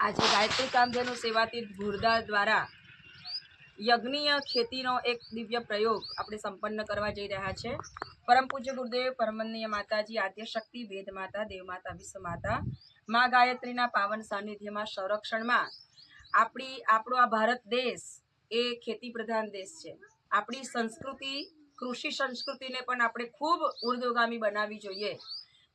આજે ગાયત્રી કામધેનુ સેવાતીર્થ ભુરદા દ્વારા યજ્ઞીય ખેતીનો એક દિવ્ય પ્રયોગ આપણે સંપન્ન કરવા જઈ રહ્યા છે. પરમ પૂજ્ય ગુરુદેવ, પરમનીય માતાજી, આદ્ય શક્તિ, વેદ માતા, દેવ માતા, વિશ્વ માતા, મા ગાયત્રીના પાવન સાનિધ્યમાં સંરક્ષણમાં આપણી, આપણો આ ભારત દેશ એ ખેતી પ્રધાન દેશ છે. આપણી સંસ્કૃતિ, કૃષિ સંસ્કૃતિને પણ આપણે ખૂબ ઉર્ધ્વગામી બનાવવી જોઈએ.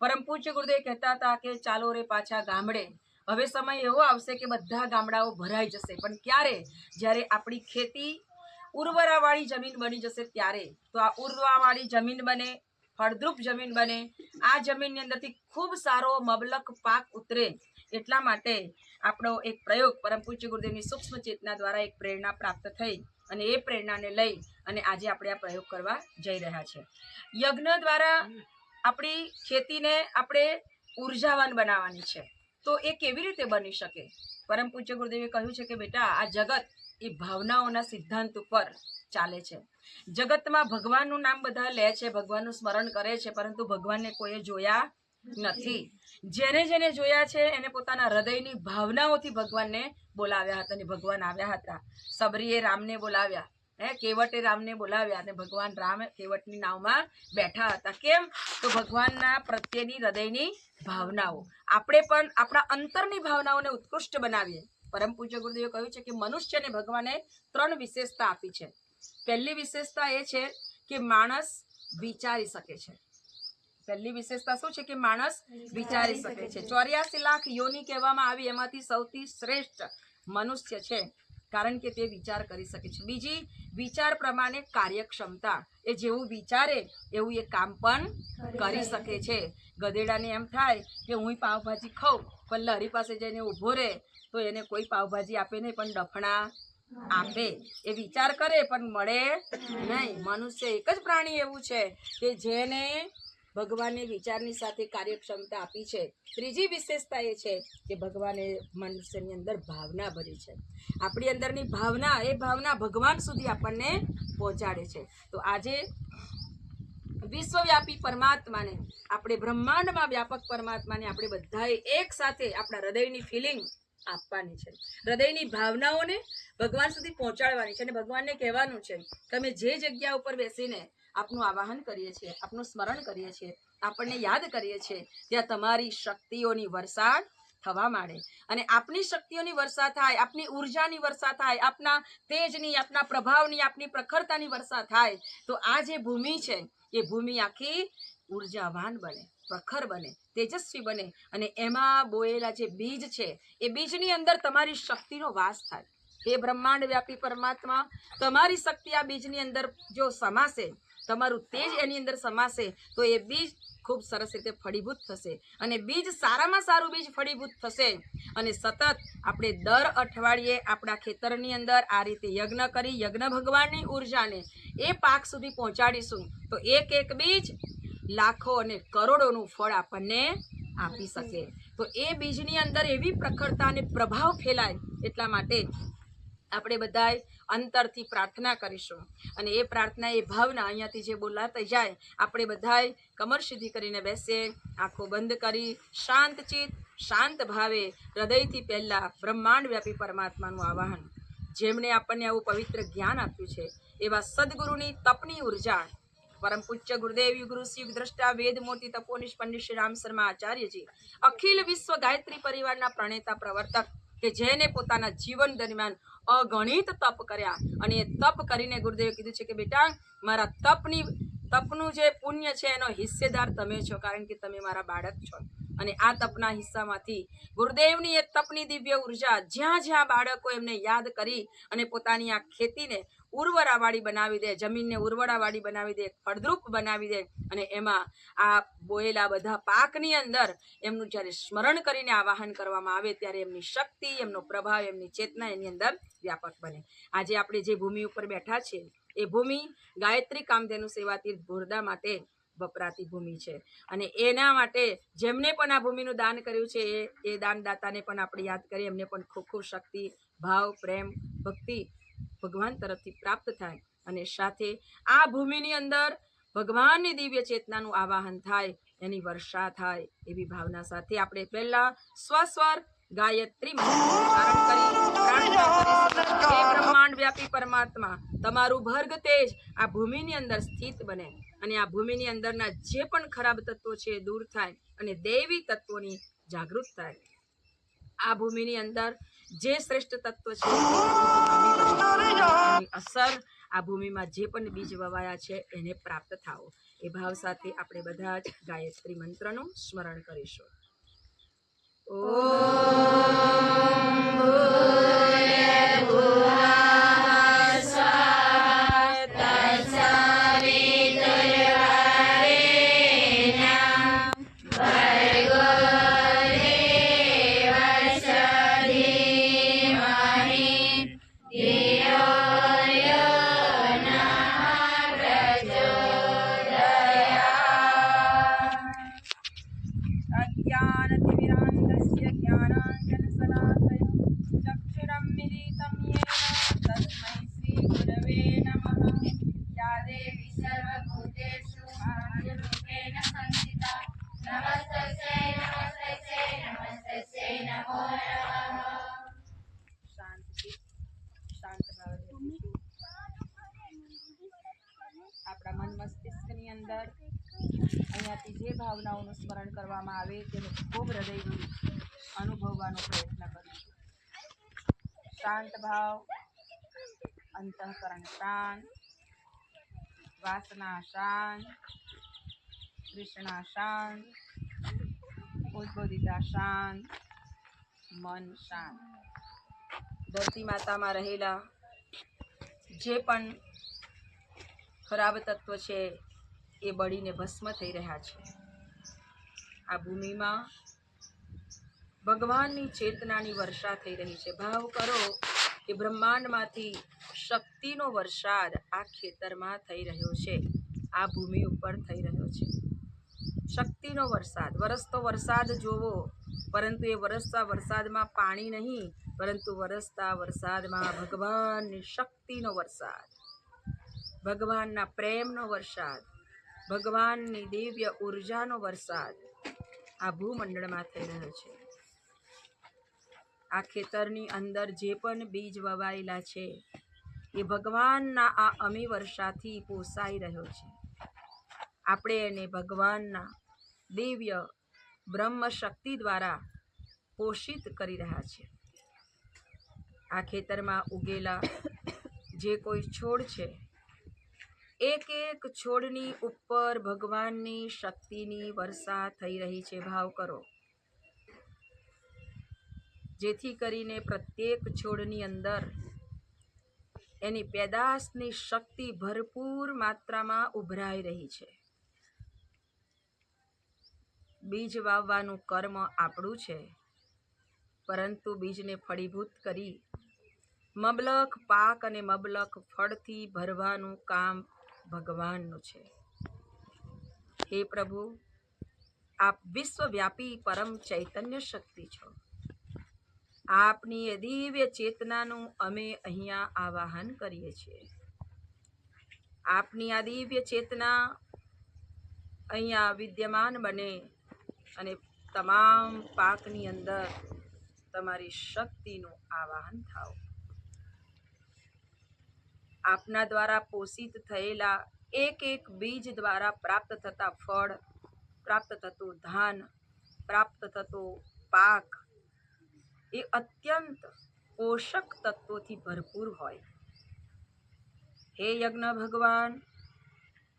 પરમ પૂજ્ય ગુરુદેવ કહેતા હતા કે ચાલો રે પાછા ગામડે હવે સમય એવો આવશે કે બધા ગામડાઓ ભરાઈ જશે. પણ ક્યારે? જ્યારે આપણી ખેતી ઉર્વરાવાળી જમીન બની જશે ત્યારે. તો આ ઉર્વરાવાળી જમીન બને, ફળદ્રુપ જમીન બને, આ જમીનની અંદરથી ખૂબ સારો મબલક પાક ઉતરે. એટલા માટે આપણો એક પ્રયોગ પરમ પૂજ્ય ગુરુદેવની સૂક્ષ્મ ચેતના દ્વારા એક પ્રેરણા પ્રાપ્ત થઈ અને એ પ્રેરણાને લઈ અને આજે આપણે આ પ્રયોગ કરવા જઈ રહ્યા છે. યજ્ઞ દ્વારા આપણી ખેતીને આપણે ઉર્જાવાન બનાવવાની છે. તો એ કેવી રીતે બની શકે? પરમ પૂજ્ય ગુરુદેવે કહ્યું છે કે બેટા, આ જગત એ ભાવનાઓના સિદ્ધાંત ઉપર ચાલે છે. જગતમાં ભગવાનનું નામ બધા લે છે, ભગવાનનું સ્મરણ કરે છે, પરંતુ ભગવાનને કોઈએ જોયા નથી. જેને જેને જોયા છે, એને પોતાના હૃદયની ભાવનાઓથી ભગવાનને બોલાવ્યા હતા અને ભગવાન આવ્યા હતા. સબરીએ રામને બોલાવ્યા. હે, કેવટે રામને બોલાવ્યા અને ભગવાન રામ કેવટની નાવમાં બેઠા હતા. કેમ? તો ભગવાનના પ્રત્યેની હૃદયની ભાવનાઓ. આપણે પણ આપણા અંતરની ભાવનાઓને ઉત્કૃષ્ટ બનાવીએ. પરમ પૂજ્ય ગુરુદેવે કહ્યું છે કે મનુષ્યને ભગવાને ત્રણ વિશેષતા આપી છે. પહેલી વિશેષતા એ છે કે માણસ વિચારી શકે છે. પહેલી વિશેષતા શું છે કે માણસ વિચારી શકે છે? ચોર્યાસી લાખ યોની કહેવામાં આવી, એમાંથી સૌથી શ્રેષ્ઠ મનુષ્ય છે. કારણ કે તે વિચાર કરી શકે છે. બીજી વિચાર પ્રમાણે કાર્યક્ષમતા. એ જેવું વિચારે એવું એ કામ પણ કરી શકે. છે. ગધેડાને એમ થાય કે હું પાવભાજી ખાઉં પણ લહરી પાસે જઈને ઊભો રહે તો એને કોઈ પાવભાજી આપે નહીં પણ ડફણા આપે. એ વિચાર કરે પણ મળે નહીં. મનુષ્ય એક જ પ્રાણી એવું છે કે જેને ભગવાને વિચારની સાથે કાર્યક્ષમતા આપી છે. ત્રીજી વિશેષતા એ છે કે ભગવાને મનુષ્યની અંદર ભાવના ભરી છે. આપણી અંદરની ભાવના એ ભાવના ભગવાન સુધી આપણને પહોંચાડે છે. તો આજે વિશ્વવ્યાપી પરમાત્માને, આપણે બ્રહ્માંડમાં વ્યાપક પરમાત્માને આપણે બધાએ એક સાથે આપણા હૃદયની ફિલિંગ આપવાની છે. હૃદયની ભાવનાઓને ભગવાન સુધી પહોંચાડવાની છે અને ભગવાનને કહેવાનું છે, તમે જે જગ્યા ઉપર બેસીને આપનું આવાહન કરીએ છીએ, આપનું સ્મરણ કરીએ છીએ, આપણને યાદ કરીએ છીએ ત્યાં તમારી શક્તિઓની વરસાદ થવા માંડે. અને આપની શક્તિઓની વર્ષા થાય, આપની ઉર્જાની વર્ષા થાય, આપના તેજની, આપના પ્રભાવની, આપની પ્રખરતાની વર્ષા થાય, તો આ જે ભૂમિ છે, એ ભૂમિ આખી ઉર્જાવાન બને, પ્રખર બને, તેજસ્વી બને, અને એમાં બોયેલા જે બીજ છે, એ બીજની અંદર તમારી શક્તિનો વાસ થાય. એ બ્રહ્માંડ વ્યાપી પરમાત્મા, તમારી શક્તિ આ બીજની અંદર જો સમાશે તમારું તેજ એની અંદર સમાશે, તો એ બીજ ખૂબ સરસ રીતે ફળીભૂત થશે. અને બીજ સારામાં સારું બીજ ફળીભૂત થશે. અને સતત આપણે દર અઠવાડિયે આપણા ખેતરની અંદર આ રીતે યજ્ઞ કરી, યજ્ઞ ભગવાનની ઉર્જાને એ પાક સુધી પહોંચાડીશું. તો એક એક બીજ લાખો અને કરોડોનું ફળ આપણને આપી શકે. તો એ બીજની અંદર એવી પ્રખરતા અને પ્રભાવ ફેલાય એટલા માટે આપણે બધાય અંતરથી પ્રાર્થના કરીશું. અને એ પ્રાર્થના, એ ભાવના અહીંયાથી જે બોલાતી જાય, આપણે બધાય કમર સીધી કરીને બેસીએ, આંખો બંધ કરી, શાંત શાંત ભાવે, હૃદયથી પહેલાં બ્રહ્માંડ વ્યાપી પરમાત્માનું આવાહન. જેમણે આપણને આવું પવિત્ર જ્ઞાન આપ્યું છે, એવા સદગુરુની તપની ઊર્જા. પરમ પૂજ્ય ગુરુદેવ ગુરુ શિવ દ્રષ્ટા, વેદ મોતી તપોનિષ પંડિત શ્રી રામ શર્મા આચાર્યજી, અખિલ વિશ્વ ગાયત્રી પરિવારના પ્રણેતા પ્રવર્તક કે જેને પોતાના જીવન દરમિયાન અગણિત તપ કર્યા. અને એ તપ કરીને ગુરુદેવે કીધું છે કે, બેટા, મારા તપની, તપનું જે પુણ્ય છે, એનો હિસ્સેદાર તમે છો, કારણ કે તમે મારા બાળક છો. અને આ તપના હિસ્સામાંથી ગુરુદેવની એ તપની દિવ્ય ઊર્જા જ્યાં જ્યાં બાળકો એમને યાદ કરી અને પોતાની આ ખેતીને ઉર્વરાવાળી બનાવી દે, જમીનને ઉર્વરાવાળી બનાવી દે, ફળદ્રુપ બનાવી દે અને એમાં આ બોયેલા બધા પાકની અંદર એમનું જ્યારે સ્મરણ કરીને આવાહન કરવામાં આવે ત્યારે એમની શક્તિ, એમનો પ્રભાવ, એમની ચેતના એની અંદર વ્યાપક બને. આજે આપણે જે ભૂમિ ઉપર બેઠા છીએ એ ભૂમિ ગાયત્રી કામધેનુ સેવાતીર્થ ભોરદા માટે વપરાતી ભૂમિ છે. અને એના માટે જેમને પણ આ ભૂમિનું દાન કર્યું છે, એ એ દાનદાતાને પણ આપણે યાદ કરીએ, એમને પણ ખૂબ ખૂબ શક્તિ, ભાવ, પ્રેમ, ભક્તિ ભગવાન તરફથી પ્રાપ્ત થાય અને સાથે આ ભૂમિની અંદર ભગવાનની દિવ્ય ચેતનાનું આવાહન થાય, એની વર્ષા થાય એવી ભાવના સાથે આપણે પહેલા સ્વસ્વર ગાયત્રી બ્રહ્માંડ વ્યાપી પરમાત્મા, તમારું ભર્ગ તેજ આ ભૂમિની અંદર સ્થિત બને અને આ ભૂમિની અંદરના જે પણ ખરાબ તત્વો છે દૂર થાય અને દૈવી તત્વોની જાગૃત થાય. આ ભૂમિની અંદર જે શ્રેષ્ઠ તત્વ છે અસર, આ ભૂમિમાં જે પણ બીજ વવાયા છે, એને પ્રાપ્ત થાઓ. એ ભાવ સાથે આપણે બધા જ ગાયત્રી મંત્રનું સ્મરણ કરીશું. ઓ જે સ્મરણ કરવામાં આવે તેને ખૂબ હૃદયથી અનુભવવાનો પ્રયત્ન કરીશું. શાંત ભાવ, અંતઃકરણ શાંત, વાસના શાંત, કૃષ્ણા શાંત, ઉદ્બોધિતા શાંત, મન શાંત. ધરતી માતામાં રહેલા જે પણ ખરાબ તત્વ છે એ બળીને ભસ્મ થઈ રહ્યા છે. આ ભૂમિમાં ભગવાનની ચેતનાની વર્ષા થઈ રહી છે. ભાવ કરો કે બ્રહ્માંડમાંથી શક્તિનો વરસાદ આ ખેતરમાં થઈ રહ્યો છે. આ ભૂમિ ઉપર થઈ રહ્યો છે. શક્તિનો વરસાદ. વરસતો વરસાદ જોવો, પરંતુ એ વરસતા વરસાદમાં પાણી નહીં, પરંતુ વરસતા વરસાદમાં ભગવાનની શક્તિનો વરસાદ. ભગવાનના પ્રેમનો વરસાદ. ભગવાનની દિવ્ય ઉર્જાનો વરસાદ. આ ભૂમંડળમાં થઈ રહ્યો છે. આ ખેતરની અંદર જે પણ બીજ વવાયેલા છે, એ ભગવાનના આ અમી વર્ષાથી પોસાઈ રહ્યો છે. આપણે એને ભગવાનના દિવ્ય બ્રહ્મ શક્તિ દ્વારા પોષિત કરી રહ્યા છે. આ ખેતરમાં ઉગેલા જે કોઈ છોડ છે એક એક છોડની ઉપર ભગવાનની શક્તિની વર્ષા થઈ રહી છે. ભાવ કરો. જેથી કરીને પ્રત્યેક છોડની અંદર એની પેદાશની શક્તિ ભરપૂર માત્રામાં ઉભરાઈ રહી છે. બીજ વાવવાનું કર્મ આપણું છે. પરંતુ બીજને ફળીભૂત કરી મબલખ પાક અને મબલખ ફળથી ભરવાનું કામ ભગવાનનું છે. હે પ્રભુ, આપ વિશ્વવ્યાપી પરમ ચૈતન્ય શક્તિ છો. આપની દિવ્ય ચેતનાનું અમે અહીંયા આવાહન કરીએ છીએ. આપની આ દિવ્ય ચેતના અહીંયા વિદ્યમાન બને અને તમામ પાકની અંદર તમારી શક્તિનું આવાહન થાવ. આપના દ્વારા પોષિત થયેલા એક એક બીજ દ્વારા પ્રાપ્ત થતા ફળ, પ્રાપ્ત થતું ધાન, પ્રાપ્ત થતો પાક, એ અત્યંત પોષક તત્વોથી ભરપૂર હોય. હે યજ્ઞ ભગવાન,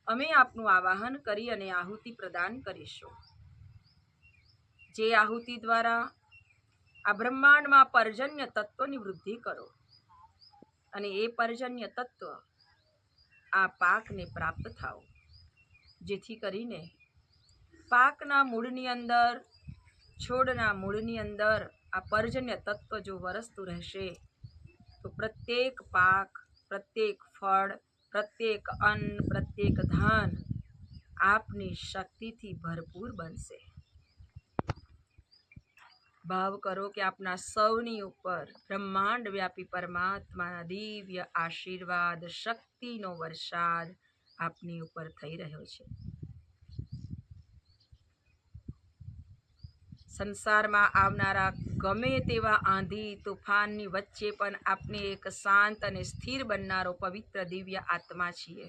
અમે આપનું આવાહન કરી અને આહુતિ પ્રદાન કરીશું. જે આહુતિ દ્વારા આ બ્રહ્માંડમાં પર્જન્ય તત્વની વૃદ્ધિ કરો. અને એ પર્જન્ય તત્વ આ પાકને પ્રાપ્ત થાવ જેથી કરીને પાકના મૂળની અંદર, છોડના મૂળની અંદર આ પર્જન્ય તત્વ જો વરસતું રહેશે, તો પ્રત્યેક પાક, પ્રત્યેક ફળ, પ્રત્યેક અન્ન, પ્રત્યેક ધાન આપની શક્તિથી ભરપૂર બનશે. ભાવ કરો કે આપના સૌની ઉપર બ્રહ્માંડ વ્યાપી પરમાત્માના દિવ્ય આશીર્વાદ શક્તિનો વરસાદ આપની ઉપર થઈ રહ્યો છે. સંસારમાં આવનારા ગમે તેવા આંધી તુફાનની વચ્ચે પણ આપણે એક શાંત અને સ્થિર બનનારો પવિત્ર દિવ્ય આત્મા છીએ.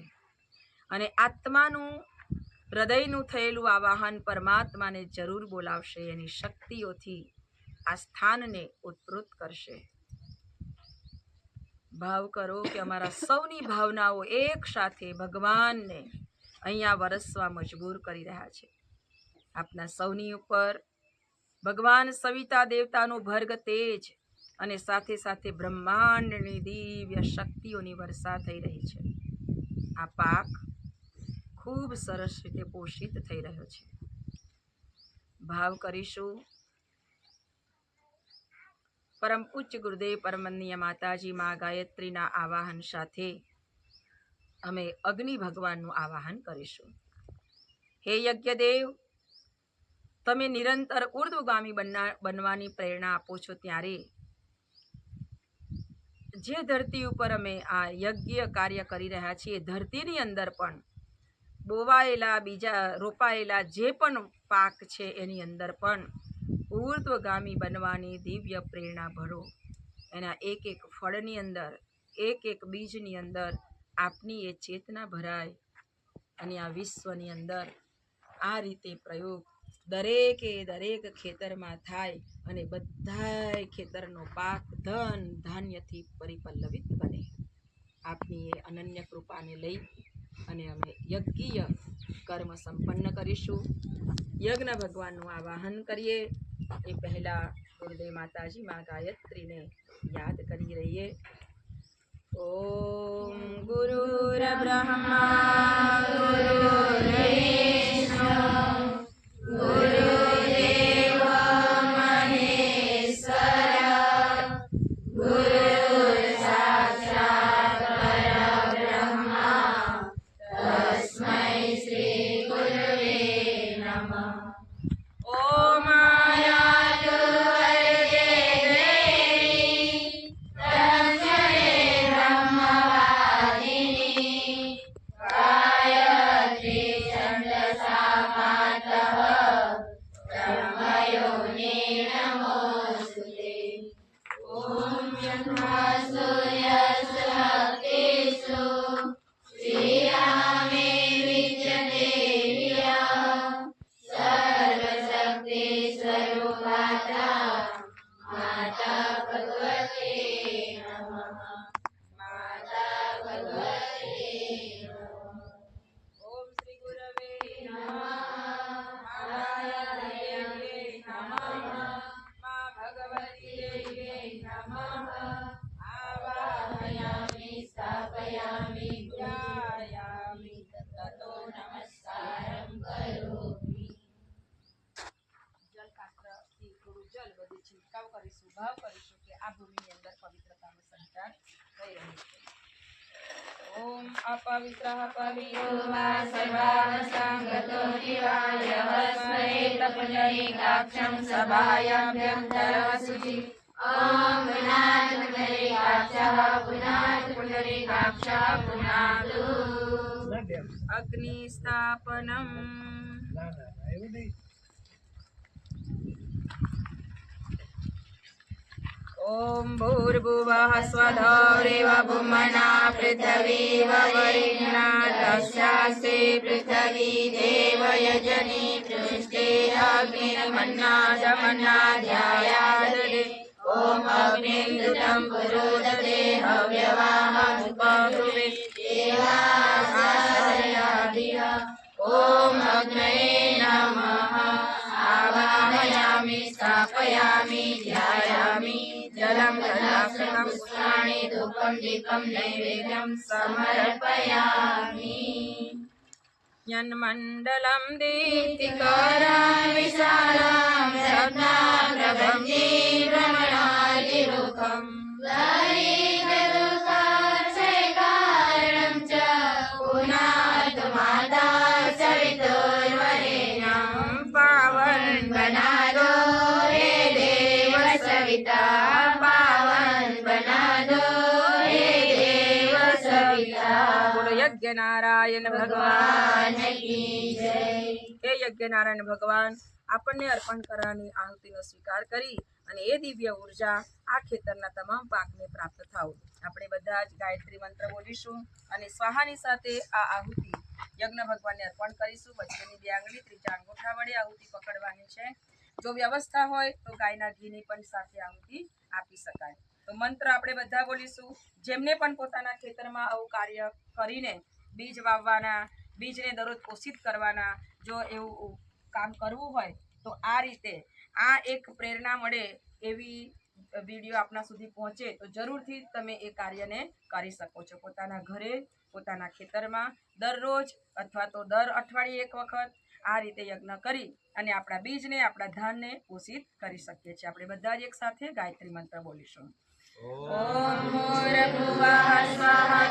અને આત્માનું, હૃદયનું થયેલું આવાહન પરમાત્માને જરૂર બોલાવશે. એની શક્તિઓથી આ સ્થાનને ઉત્પૃત કરશે. ભાવ કરો કે અમારા સૌની ભાવનાઓ એક સાથે ભગવાનને અહીંયા વરસવા મજબૂર કરી રહ્યા છે. આપના સૌની ઉપર ભગવાન સવિતા દેવતાનું ભર્ગ તેજ અને સાથે સાથે બ્રહ્માંડની દિવ્ય શક્તિઓની વર્ષા થઈ રહી છે. આ પાક ખૂબ સરસ રીતે પોષિત થઈ રહ્યો છે. ભાવ કરીશું પરમ ઉચ્ચ ગુરુદેવ પરમનીય માતાજી મા ગાયત્રીના આવાહન સાથે અમે અગ્નિ ભગવાનનું આવાહન કરીશું. હે યજ્ઞદેવ, તમે નિરંતર ઉર્ધ્વગામી બનવાની પ્રેરણા આપો છો ત્યારે જે ધરતી ઉપર અમે આ યજ્ઞ કાર્ય કરી રહ્યા છીએ, ધરતીની અંદર પણ બોવાયેલા, બીજા રોપાયેલા જે પણ પાક છે એની અંદર પણ ઉર્ધ્વગામી બનવાની દિવ્ય પ્રેરણા ભરો. એના એક એક ફળની અંદર, એક એક બીજની અંદર આપની એ ચેતના ભરાય અને આ વિશ્વની અંદર આ રીતે પ્રયોગ દરેકે દરેક ખેતરમાં થાય અને બધાય ખેતરનો પાક ધન ધાન્યથી પરિપલ્લવિત બને. આપની એ અનન્ય કૃપાને લઈ અને અમે યજ્ઞીય કર્મ સંપન્ન કરીશું. યજ્ઞ ભગવાનનું આવાહન કરીએ. એ પહેલાં ગુરુદેવ માતાજી મા ગાયત્રીને યાદ કરી રહીએ. ઓમ ગુરુર બ્રહ્મા ગુરુર્વિષ્ણુ ગુરુદેવ Mata अपवित्रः पवित्रो वा सर्वावसङ्गतो ॐ पुनात् पुनरेकाक्षः पुनात् पुनरेकाक्षः पुनात् अग्निस्थापनम् ॐ भूर्भुवः स्वधौरेव भुमना पृथिवी वरिणा तस्यास्ते पृथिवी देवयजनी पृष्ठे अग्निर्मन्ना जमन्ना ध्यायाददे ॐ अग्निर्दुतं पुरोदते हव्यवाहमुपभ्रुवे देवासादयादिह ॐ अग्नये नमः आवाहयामि स्थापयामि ध्यायामि जलं कलाक्षणं पुष्पाणि धूपं दीपं नैवेद्यं समर्पयामि यन्मण्डलं दीप्तिकरां विशालां शब्दाप्रभं सविता पावन बना दो हे देव सविता बोलो यज्ञ યજ્ઞ નારાયણ ભગવાન હે યજ્ઞ નારાયણ ભગવાન આપણને અર્પણ કરવાની આહુતિનો સ્વીકાર કરી અને એ દિવ્ય ઉર્જા આ ખેતરના તમામ પાકને પ્રાપ્ત થાવ આપણે બધા જ ગાયત્રી મંત્ર બોલીશું અને સ્વાહાની સાથે આ આહુતિ યજ્ઞ ભગવાનને અર્પણ કરીશું વચ્ચેની બે આંગળી ત્રીજા અંગૂઠા વડે આહુતિ પકડવાની છે જો વ્યવસ્થા હોય તો ગાયના ઘીની પણ સાથે આહુતિ આપી શકાય. તો મંત્ર આપણે બધા બોલીશું. જેમને પણ પોતાના ખેતરમાં આવું કાર્ય કરીને બીજ વાવવાના, બીજને દરરોજ પોષિત કરવાના, જો એવું કામ કરવું હોય તો આ રીતે આ એક પ્રેરણા મળે એવી વીડિયો આપના સુધી પહોંચે તો જરૂરથી તમે એ કાર્યને કરી શકો છો. પોતાના ઘરે, પોતાના ખેતરમાં દરરોજ અથવા તો દર અઠવાડિયે એક વખત આ રીતે યજ્ઞ કરી અને આપણા બીજને આપણા ધાનને પોષિત કરી શકીએ છીએ. આપણે બધા જ એક સાથે ગાયત્રી મંત્ર બોલીશું. સ્વાહા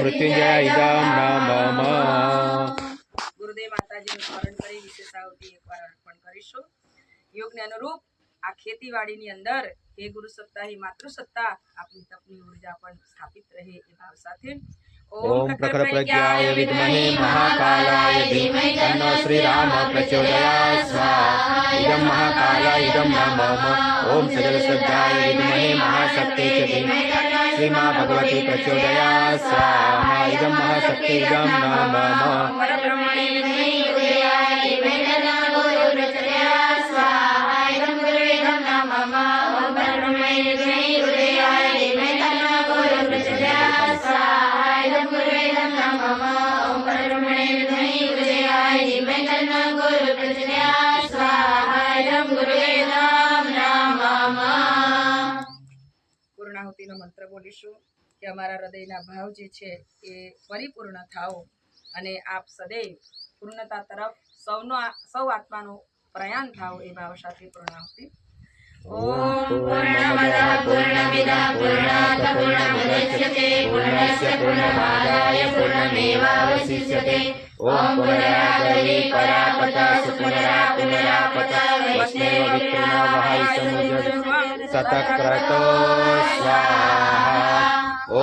મૃત્યુંજય ઇદમ નમઃ ગુરુદેવ માતાજીનું સ્મરણ કરી વિશેષ આહુતિ એકવાર અર્પણ કરીશું. યોગને અનુરૂપ આ ખેતીવાડીની અંદર હે ગુરુ સત્તા હે માતૃ સત્તા આપની તપની ઊર્જા પણ સ્થાપિત રહે એ ભાવ સાથે ઓમ પ્રખર પ્રજ્ઞાય વિદ્મહે મહાકાલાય ધીમહિ તન્નો શ્રી રામ પ્રચોદયાत् સ્વાહા ઇદમ મહાકાલાય ઇદમ નમઃ ઓમ સજલ શ્રદ્ધાય વિદ્મહે મહાશક્તિ ચ ધીમહિ શ્રી મા ભગવતી પ્રચોદયાत् સ્વાહા ઇદમ મહાશક્તિ ઇદમ નમઃ પરબ્રહ્મણે વિદ્મહે મંત્ર બોલીશું કે અમારા હૃદયના ભાવ જે છે એ પરિપૂર્ણ થાઓ અને આપ સદૈવ પૂર્ણતા તરફ સૌનો સૌ આત્માનો પ્રયાણ થાઓ એ ભાવ સાથે પૂર્ણાહુતિ ઓમ પૂર્ણમદઃ, પૂર્ણમિદઃ પૂર્ણાત પૂર્ણમુદચ્યતે પૂર્ણસ્ય પૂર્ણમાદાય પૂર્ણમેવાવશિષ્યતે. ઓમ પુનરાગરી પરાપતા, સુપુનરા, પુનરાપતા, વૈષ્ણવ વિપ્રના વહાય સમુદ્ર સતક્રતો સ્વાહા. બે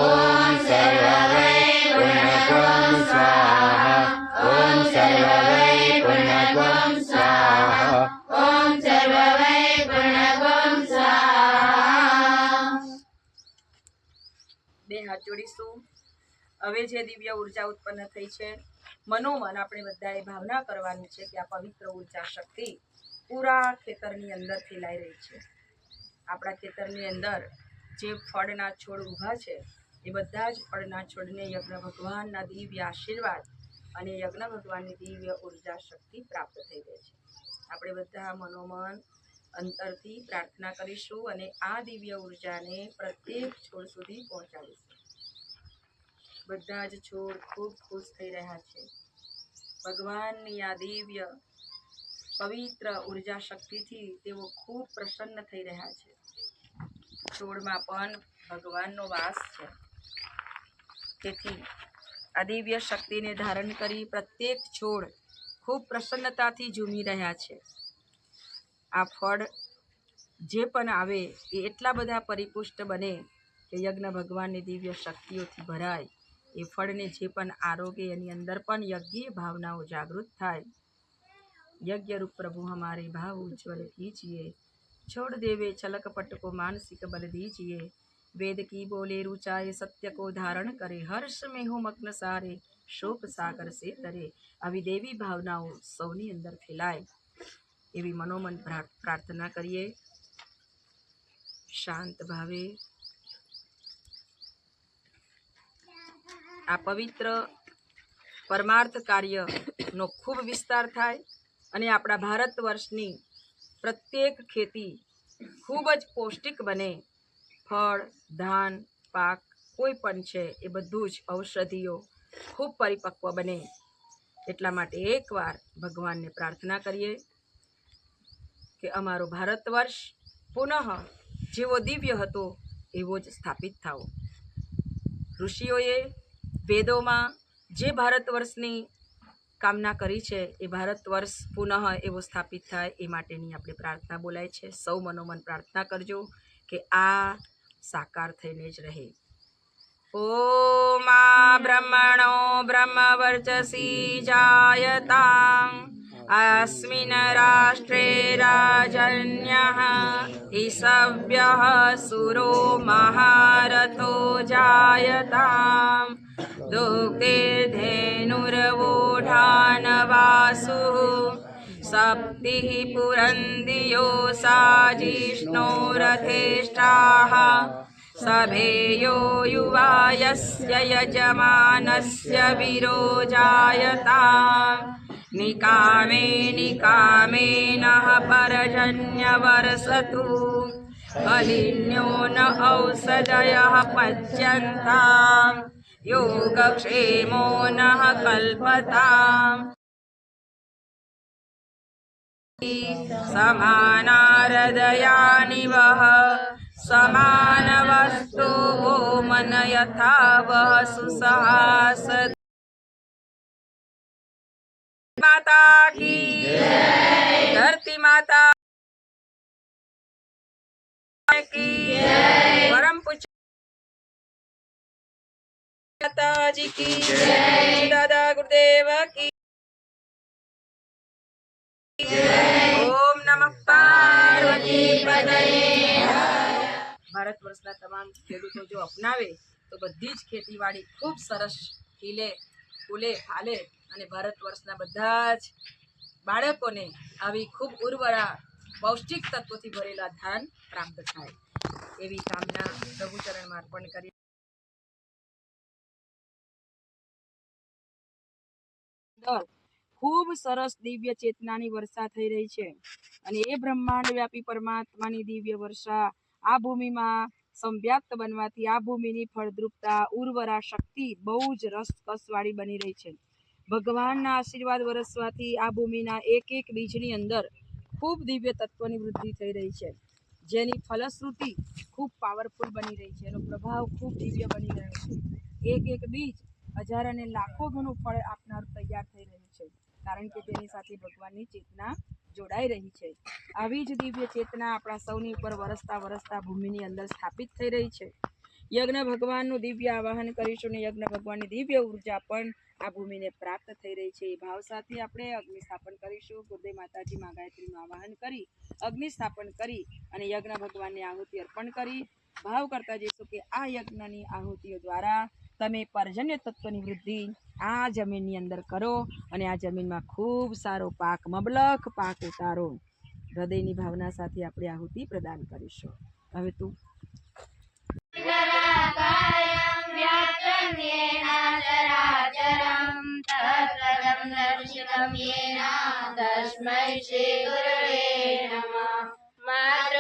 હાથ જોડીશું. હવે જે દિવ્ય ઊર્જા ઉત્પન્ન થઈ છે, મનોમન આપણે બધાએ ભાવના કરવાની છે કે આ પવિત્ર ઊર્જા શક્તિ પૂરા ખેતરની અંદર ફેલાઈ રહી છે. આપણા ખેતરની અંદર જે ફળના છોડ ઊભા છે એ બધા જ ફળના છોડને યજ્ઞ ભગવાનના દિવ્ય આશીર્વાદ અને યજ્ઞ ભગવાનની દિવ્ય ઊર્જા શક્તિ પ્રાપ્ત થઈ ગઈ છે. આપણે બધા મનોમન અંતરથી પ્રાર્થના કરીશું અને આ દિવ્ય ઉર્જાને પ્રત્યેક છોડ સુધી પહોંચાડીશું. બધા જ છોડ ખૂબ ખુશ થઈ રહ્યા છે. ભગવાનની આ દિવ્ય, પવિત્ર ઊર્જા શક્તિથી તેઓ ખૂબ પ્રસન્ન થઈ રહ્યા છે. છોડમાં પણ ભગવાનનો વાસ છે. તેથી અદિવ્ય શક્તિને ધારણ કરી પ્રત્યેક છોડ ખૂબ પ્રસન્નતાથી ઝૂમી રહ્યા છે. આ ફળ જે પણ આવે એ એટલા બધા પરિપુષ્ટ બને કે યજ્ઞ ભગવાનની દિવ્ય શક્તિઓથી ભરાય. એ ફળને જે પણ આરોગ્ય એની અંદર પણ યજ્ઞીય ભાવનાઓ જાગૃત થાય. યજ્ઞરૂપ પ્રભુ અમારે ભાવ ઉજ્જવલ કીજીએ છોડ દેવે છલક પટકો માનસિક બલ દીજીએ. वेद की बोले रुचाए सत्य को धारण करे हर्ष में हो मग्न सारे શોક સાગર સે તરે આવી દેવી ભાવનાઓ સૌની અંદર ફેલાય એવી મનોમન પ્રા- પ્રાર્થના કરીએ શાંત ભાવે આ પવિત્ર પરમાર્થ કાર્યનો ખૂબ વિસ્તાર થાય અને આપણા ભારત વર્ષની પ્રત્યેક ખેતી ખૂબ જ પૌષ્ટિક બને ફળ, ધાન, પાક, કોઈ પણ છે, એ બધું જ ઔષધિઓ ખૂબ પરિપક્વ બને. એટલા માટે એકવાર ભગવાનને પ્રાર્થના કરીએ કે અમારો ભારત વર્ષ પુનઃ જેવો દિવ્ય હતો, એવો જ સ્થાપિત થાવો. ઋષિઓએ વેદોમાં જે ભારત વર્ષની કામના કરી છે, એ ભારત વર્ષ પુનઃ એવો સ્થાપિત થાય, એ માટેની આપણે પ્રાર્થના બોલાય છે. સૌ મનોમન પ્રાર્થના કરજો કે આ સાકાર થઈને જ રહે. ઓમા બ્રહ્મણો બ્રહ્મ વર્ચસી જાયતા અસ્મિન રાષ્ટ્રે રાજન્ય ઈસવ્ય સુરો મહારથો જાયતા દુઃખે ધેનુરવોઢાનવાસુ सप्तिः पुरन्दियो सा जिष्णो रथेष्ठाः सभेयो युवा यस्य यजमानस्य विरोजायताम् निकामे निकामे नः परजन्यवर्षतु कलिन्यो न औषधयः पच्यन्ताम् योगक्षेमो नः कल्पताम् समानारदयानि वः समानवस्तु वो मन यथा वः सुसहास माता की धरती माता की परम पूज्य माता जी की दादा गुरुदेव की ઓમ નમઃ પાર્વતી ભારત વર્ષના તમામ ખેડૂતો જો અપનાવે, તો બધી જ ખેતીવાડી ખૂબ સરસ ખીલે, ફૂલે, ફાલે અને ભારત વર્ષના બધા જ બાળકોને આવી ખૂબ ઉર્વરા પૌષ્ટિક તત્વોથી ભરેલા ધાન પ્રાપ્ત થાય. એવી કામના પ્રભુચરણમાં અર્પણ કરી અંદર ખૂબ સરસ દિવ્ય ચેતનાની વર્ષા થઈ રહી છે. અને એ બ્રહ્માંડ વ્યાપી પરમાત્માની દિવ્ય વર્ષા આ ભૂમિમાં સંવ્યાપ્ત બનવાથી આ ભૂમિની ફળદ્રુપતા, ઉર્વરા શક્તિ બહુ જ રસકસવાળી બની રહી છે. ભગવાનના આશીર્વાદ વરસવાથી આ ભૂમિના એક એક બીજની અંદર ખૂબ દિવ્ય તત્વની વૃદ્ધિ થઈ રહી છે. જેની ફલશ્રુતિ ખૂબ પાવરફુલ બની રહી છે. એનો પ્રભાવ ખૂબ દિવ્ય બની રહ્યો છે. એક એક બીજ હજાર અને લાખો ગણું ફળ આપનાર તૈયાર થઈ રહ્યું છે કારણ કે તેની સાથે ભગવાનની ચેતના જોડાઈ રહી છે. આવી જ દિવ્ય ચેતના આપણા સૌની ઉપર વરસતા વરસતા ભૂમિની અંદર સ્થાપિત થઈ રહી છે. યજ્ઞ ભગવાનનું દિવ્ય આવાહન કરીશું ને યજ્ઞ ભગવાનની દિવ્ય ઊર્જા પણ આ ભૂમિને પ્રાપ્ત થઈ રહી છે. એ ભાવ સાથે આપણે અગ્નિ સ્થાપન કરીશું. ગુરુદેવ માતાજી મા ગાયત્રીનું આવાહન કરી, અગ્નિ સ્થાપન કરી અને યજ્ઞ ભગવાનને આહુતિ અર્પણ કરી. ભાવ કરતા જઈશું કે આ યજ્ઞની આહુતિઓ દ્વારા તમે પર્જન્ય તત્વની વૃદ્ધિ આ જમીનની અંદર કરો અને આ જમીનમાં ખૂબ સારો પાક, મબલખ પાક ઉતારો. હૃદયની ભાવના સાથે આપણે આહુતિ પ્રદાન કરીશું. હવે તું. તસ્મૈ શ્રી ગુરવે નમઃ.